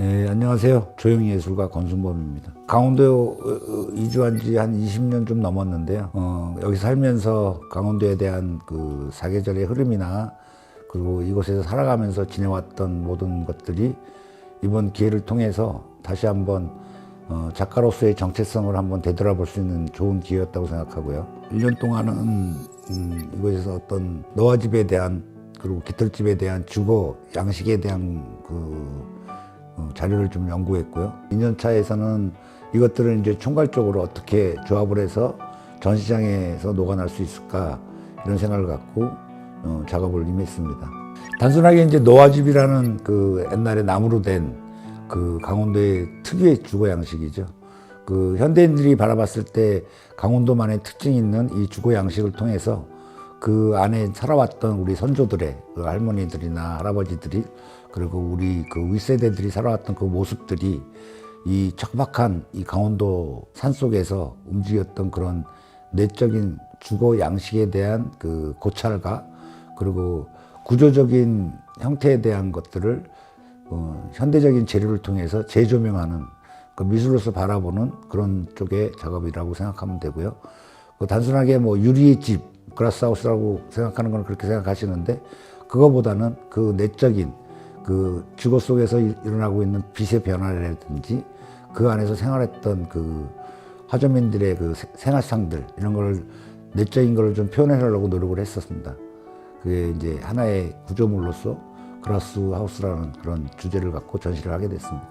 예, 안녕하세요. 조영희 예술가 권순범입니다. 강원도 어, 어, 이주한 지 한 20년 좀 넘었는데요. 어, 여기 살면서 강원도에 대한 그 사계절의 흐름이나 그리고 이곳에서 살아가면서 지내왔던 모든 것들이 이번 기회를 통해서 다시 한번 어, 작가로서의 정체성을 한번 되돌아볼 수 있는 좋은 기회였다고 생각하고요. 1년 동안은 음, 이곳에서 어떤 너와 집에 대한 그리고 깃털집에 대한 주거 양식에 대한 그 어, 자료를 좀 연구했고요. 2년 차에서는 이것들을 이제 총괄적으로 어떻게 조합을 해서 전시장에서 녹아날 수 있을까 이런 생각을 갖고 어, 작업을 임했습니다. 단순하게 이제 노화집이라는 그 옛날에 나무로 된 그 강원도의 특유의 주거 양식이죠. 그 현대인들이 바라봤을 때 강원도만의 특징이 있는 이 주거 양식을 통해서 그 안에 살아왔던 우리 선조들의 그 할머니들이나 할아버지들이 그리고 우리 그 윗세대들이 살아왔던 그 모습들이 이 척박한 이 강원도 산 속에서 움직였던 그런 내적인 주거 양식에 대한 그 고찰과 그리고 구조적인 형태에 대한 것들을 어, 현대적인 재료를 통해서 재조명하는 그 미술로서 바라보는 그런 쪽의 작업이라고 생각하면 되고요. 그 단순하게 뭐 유리의 집, 그라스하우스라고 생각하는 건 그렇게 생각하시는데 그거보다는 그 내적인 그 주거 속에서 일- 일어나고 있는 빛의 변화라든지 그 안에서 생활했던 그 화저민들의 그 세- 생활상들 이런 걸 내적인 걸 좀 표현하려고 노력을 했었습니다. 그게 이제 하나의 구조물로서 그라스 하우스라는 그런 주제를 갖고 전시를 하게 됐습니다.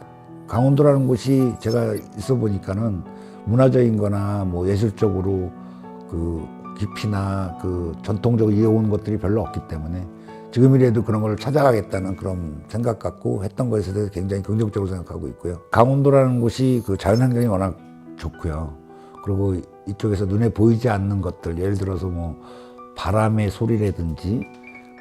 강원도라는 곳이 제가 있어 보니까는 문화적인 거나 뭐 예술적으로 그 깊이나 그 전통적으로 이어온 것들이 별로 없기 때문에 지금이라도 그런 걸 찾아가겠다는 그런 생각 갖고 했던 것에 대해서 굉장히 긍정적으로 생각하고 있고요. 강원도라는 곳이 그 자연환경이 워낙 좋고요. 그리고 이쪽에서 눈에 보이지 않는 것들, 예를 들어서 뭐 바람의 소리라든지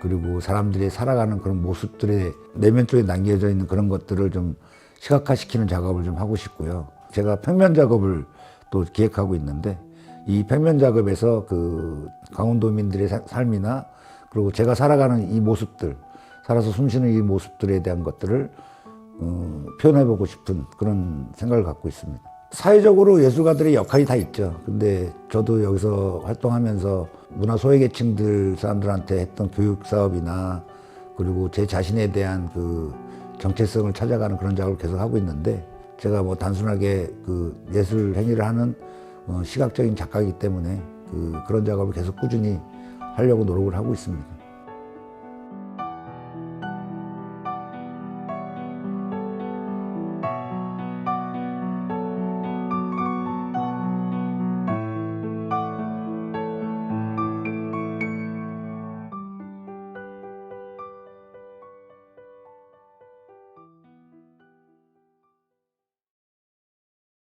그리고 사람들이 살아가는 그런 모습들의 내면 쪽에 남겨져 있는 그런 것들을 좀 시각화시키는 작업을 좀 하고 싶고요. 제가 평면 작업을 또 기획하고 있는데 이 평면 작업에서 그 강원도민들의 사- 삶이나 그리고 제가 살아가는 이 모습들, 살아서 숨쉬는 이 모습들에 대한 것들을 어, 표현해보고 싶은 그런 생각을 갖고 있습니다. 사회적으로 예술가들의 역할이 다 있죠. 근데 저도 여기서 활동하면서 문화 소외계층들 사람들한테 했던 교육 사업이나 그리고 제 자신에 대한 그 정체성을 찾아가는 그런 작업을 계속 하고 있는데 제가 뭐 단순하게 그 예술 행위를 하는 어, 시각적인 작가이기 때문에 그 그런 작업을 계속 꾸준히 하려고 노력을 하고 있습니다.